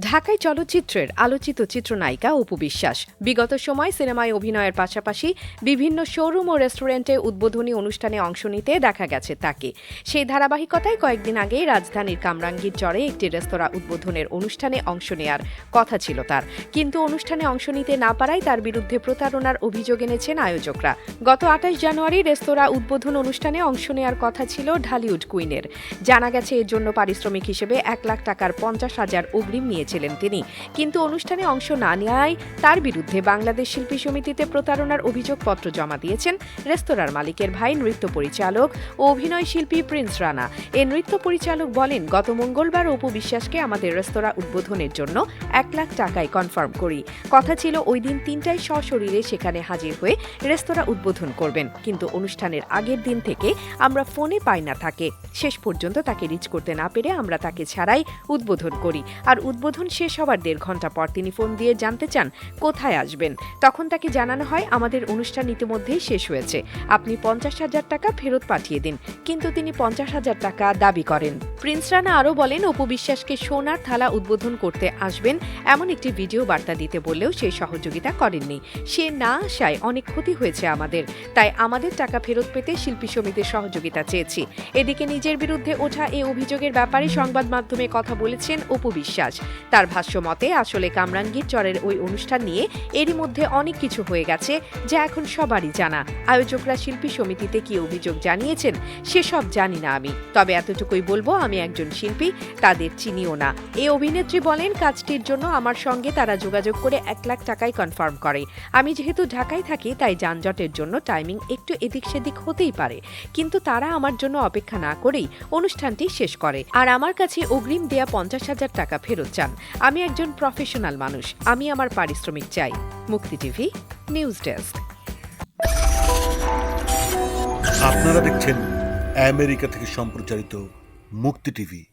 ঢাকায় চলচ্চিত্রের আলোচিত চিত্রনায়িকা অপু বিশ্বাস। বিগত সময় সিনেমায় অভিনয়ের পাশাপাশি বিভিন্ন শোরুম ও রেস্টুরেন্টে উদ্বোধনী অনুষ্ঠানে অংশ নিতে দেখা গেছে তাকে। সেই ধারাবাহিকতায় কয়েকদিন আগেই রাজধানীর কামরাঙ্গীর চরে একটি রেস্তোরাঁ উদ্বোধনের অনুষ্ঠানে অংশ নেয়ার কথা ছিল তার। কিন্তু অনুষ্ঠানে অংশ নিতে না পারায় তার বিরুদ্ধে প্রতারণার অভিযোগ এনেছেন আয়োজকরা। গত আঠাশ জানুয়ারি রেস্তোরাঁ উদ্বোধন অনুষ্ঠানে অংশ নেয়ার কথা ছিল ঢালিউড কুইনের। জানা গেছে, এর জন্য পারিশ্রমিক হিসেবে এক লাখ টাকার পঞ্চাশ হাজার অগ্রিম নিয়েছিলেন তিনি। কিন্তু অনুষ্ঠানে অংশ না নেওয়ায় তার বিরুদ্ধে বাংলাদেশ শিল্পী সমিতিতে প্রতারণার অভিযোগপত্র জমা দিয়েছেন রেস্তোরাঁর মালিকের ভাই নৃত্য পরিচালক ও অভিনয় শিল্পী প্রিন্স রানা। এই নৃত্য পরিচালক বলেন, গত মঙ্গলবার অপু বিশ্বাসকে আমাদের রেস্তোরাঁ উদ্বোধনের জন্য এক লাখ টাকায় কনফার্ম করি। কথা ছিল ওই দিন তিনটায় সশরীরে সেখানে হাজির হয়ে রেস্তোরাঁ উদ্বোধন করবেন। কিন্তু অনুষ্ঠানের আগের দিন থেকে আমরা ফোনে পাই না থাকে শেষ পর্যন্ত তাকে রিচ করতে না পেরে আমরা তাকে ছাড়াই উদ্বোধন করি। আর উদ্বোধন শেষ হবার দেড় ঘণ্টা পর তিনি ফোন দিয়ে জানতে চান কোথায় আসবেন। তখন তাকে জানানো হয় আমাদের অনুষ্ঠান ইতিমধ্যেই শেষ হয়েছে। আপনি পঞ্চাশ হাজার টাকা ফেরত পাঠিয়ে দিন। কিন্তু তিনি পঞ্চাশ হাজার টাকা দাবি করেন। প্রিন্স রানা আরও বলেন, অপু বিশ্বাসকে সোনার থালা উদ্বোধন করতে আসবেন এমন একটি ভিডিও বার্তা দিতে বললেও সে সহযোগিতা করেননি। সে না আসায় অনেক ক্ষতি হয়েছে আমাদের। তাই আমাদের টাকা ফেরত পেতে শিল্পী সমিতির সহযোগিতা চেয়েছি। এদিকে নিজের বিরুদ্ধে ওঠা এই অভিযোগের ব্যাপারে সংবাদ মাধ্যমে কথা বলেছেন অপু বিশ্বাস। তার ভাষ্য মতে, আসলে কামরাঙ্গীর চরের ওই অনুষ্ঠান নিয়ে এরই মধ্যে অনেক কিছু হয়ে গেছে, যা এখন সবারই জানা। আয়োজকরা শিল্পী সমিতিতে কি অভিযোগ জানিয়েছেন, সেসব জানি না আমি। তবে এতটুকুই বলব, আমি একজন শিল্পী, তাদের চিনিও না। এই অভিনেত্রী বলেন, কাজটির জন্য আমার সঙ্গে তারা যোগাযোগ করে এক লাখ টাকায় কনফার্ম করে। আমি যেহেতু ঢাকায় থাকি, তাই যানজটের জন্য টাইমিং একটু এদিক সেদিক হতেই পারে। কিন্তু তারা আমার জন্য অপেক্ষা না করেই অনুষ্ঠানটি শেষ করে। আর আমার কাছে অগ্রিম দেয়া পঞ্চাশ হাজার টাকা ফেরত চান আমি একজন প্রফেশনাল মানুষ, আমি আমার পারিশ্রমিক চাই। মুক্তি টিভি, নিউজ ডেস্ক। আপনারা দেখছেন আমেরিকা থেকে সম্প্রচারিত মুক্তি টিভি।